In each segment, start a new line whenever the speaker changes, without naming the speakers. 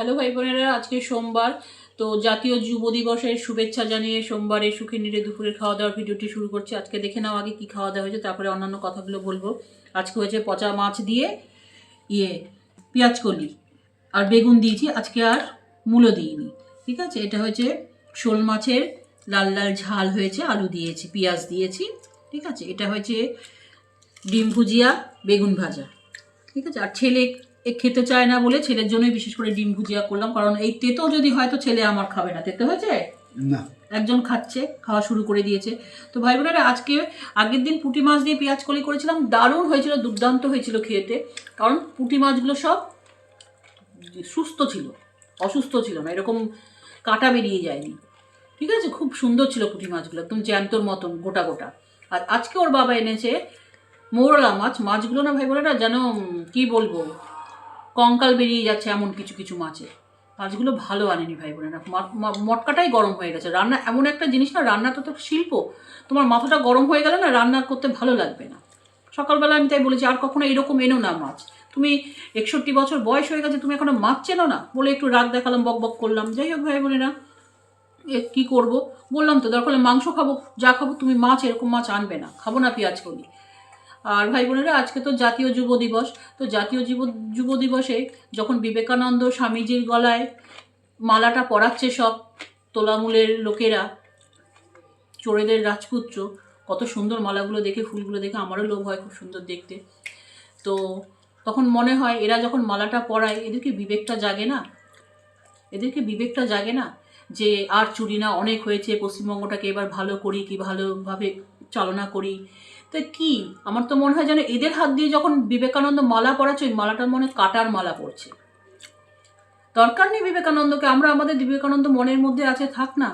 Hello ভাই বোনেরা, আজকে সোমবার, তো জাতীয় যুব দিবসের শুভেচ্ছা জানিয়ে সোমবারে সুখে নিরে দুপুরের খাওয়া দাওয়ার ভিডিওটি শুরু করছি। আজকে দেখে নাও আগে কি খাওয়া দাওয়া হয়েছে, তারপরে অন্যান্য কথাগুলো বলব। আজকে হয়েছে পচা মাছ দিয়ে ইয়ে পেঁয়াজ কলি আর বেগুন দিয়েছি, আজকে আর মূলো দিইনি, ঠিক আছে? এটা হয়েছে শোল মাছের লাল লাল ঝাল হয়েছে, আলু দিয়েছি, পেঁয়াজ দিয়েছি, ঠিক আছে? এটা হয়েছে ডিম ভুজিয়া, বেগুন ভাজা, ঠিক আছে? আর ছেলে এ খেতে চায় না বলে ছেলের জন্যই বিশেষ করে ডিম ভুজিয়া করলাম। কারণ এই তেতো যদি হয় তো ছেলে আমার খাবে না। তেতো হয়েছে?
না।
একজন খাচ্ছে খাওয়া শুরু করে দিয়েছে। তো ভাই বোনেরা আজকে আগের দিন পুঁটি মাছ দিয়ে পেঁয়াজ কলি করেছিলাম। দারুণ হয়েছিল দুর্দান্ত হয়েছিল খেতে। কারণ পুঁটি মাছগুলো সব সুস্থ ছিল অসুস্থ ছিল না এরকম কাটা বেরিয়ে যায়নি। ঠিক আছে? খুব সুন্দর ছিল পুঁটি মাছগুলো একদম জ্যান্তর মতন গোটা গোটা। আর আজকে ওর বাবা এনেছে মৌরলা মাছ। মাছগুলো না ভাই বোনেরা যেন কি বলব? কঙ্কাল বেরিয়ে যাচ্ছে এমন কিছু কিছু মাছে। মাছগুলো ভালো আনেনি ভাই বোনেরা। মটকাটাই গরম হয়ে গেছে। রান্না এমন একটা জিনিস না, রান্না তো তো শিল্প। তোমার মাথাটা গরম হয়ে গেলে না রান্না করতে ভালো লাগবে না। সকালবেলা আমি তাই বলেছি, আর কখনো এরকম এনো না মাছ। তুমি একষট্টি বছর বয়স হয়ে গেছে, তুমি এখনও মাছ চেনো না? বলে একটু রাগ দেখালাম, বক বক করলাম। যাই হোক ভাই বোনেরা, এ কী করব? বললাম তো দরকার মাংস খাব, যা খাব, তুমি মাছ, এরকম মাছ আনবে না। খাব না পেঁয়াজ কলি। আর ভাই বোনেরা, আজকে তো জাতীয় যুব দিবস। তো জাতীয় যুব যুব দিবসে যখন বিবেকানন্দ স্বামীজির গলায় মালাটা পরাচ্ছে সব তোলামূলের লোকেরা, চোরেদের রাজপুত্র, কত সুন্দর মালাগুলো দেখে, ফুলগুলো দেখে আমারও লোভ হয় খুব সুন্দর দেখতে। তো তখন মনে হয় এরা যখন মালাটা পরায় এদেরকে বিবেকটা জাগে না? এদেরকে বিবেকটা জাগে না যে আর চুরি না অনেক হয়েছে, পশ্চিমবঙ্গটাকে এবার ভালো করি কি ভালোভাবে চালনা করি? তো কি? আমার তো মনে হয় যেন এদের হাত দিয়ে যখন বিবেকানন্দ মালা পরাচ্ছে, ওই মালাটার মনে কাটার মালা পড়ছে দরকার নেই বিবেকানন্দকে, আমরা আমাদের বিবেকানন্দ মনের মধ্যে আছে, থাক না।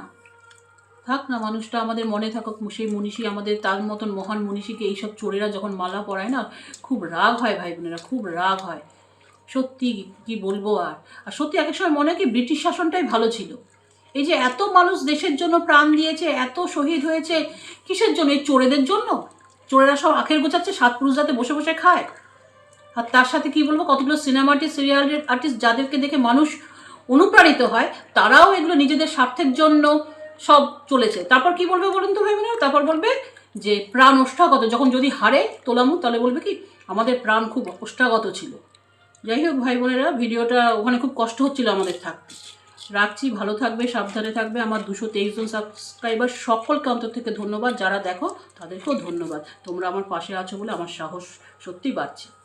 থাক না, মানুষটা আমাদের মনে থাকুক, সেই মনীষী আমাদের তার মতন মহান মনীষীকে এইসব চোরেরা যখন মালা পরায় না, খুব রাগ হয় ভাই বোনেরা, খুব রাগ হয়। সত্যি কি বলব আর? আর সত্যি এক সময় মনে হয় কি ব্রিটিশ শাসনটাই ভালো ছিল। এই যে এত মানুষ দেশের জন্য প্রাণ দিয়েছে, এত শহীদ হয়েছে, কিসের জন্য? এই চোরেদের জন্য? চোরেরা সব আখের গোছাচ্ছে, সাত পুরুষ যাতে বসে বসে খায়। আর তার সাথে কি বলব, কতগুলো সিনেমা আর্টিস্ট সিরিয়াল আর্টিস্ট যাদেরকে দেখে মানুষ অনুপ্রাণিত হয়, তারাও এগুলো নিজেদের স্বার্থের জন্য সব চলেছে। তারপর কি বলবে বলুন তো ভাই বোনেরা? তারপর বলবে যে, প্রাণ ওষ্ঠাগত, যখন যদি হারে তোলামু, তাহলে বলবে কি, আমাদের প্রাণ খুব ওষ্ঠাগত ছিল। যাই হোক ভাই বোনেরা, ভিডিওটা ওখানে খুব কষ্ট হচ্ছিল আমাদের থাকতে। রাখছি, ভালো থাকবে, সাবধানে থাকবে। আমার দুশো জন সাবস্ক্রাইবার সকলকে অন্তর থেকে ধন্যবাদ। যারা দেখো, তাদেরকেও ধন্যবাদ। তোমরা আমার পাশে আছো বলে আমার সাহস সত্যি বাড়ছে।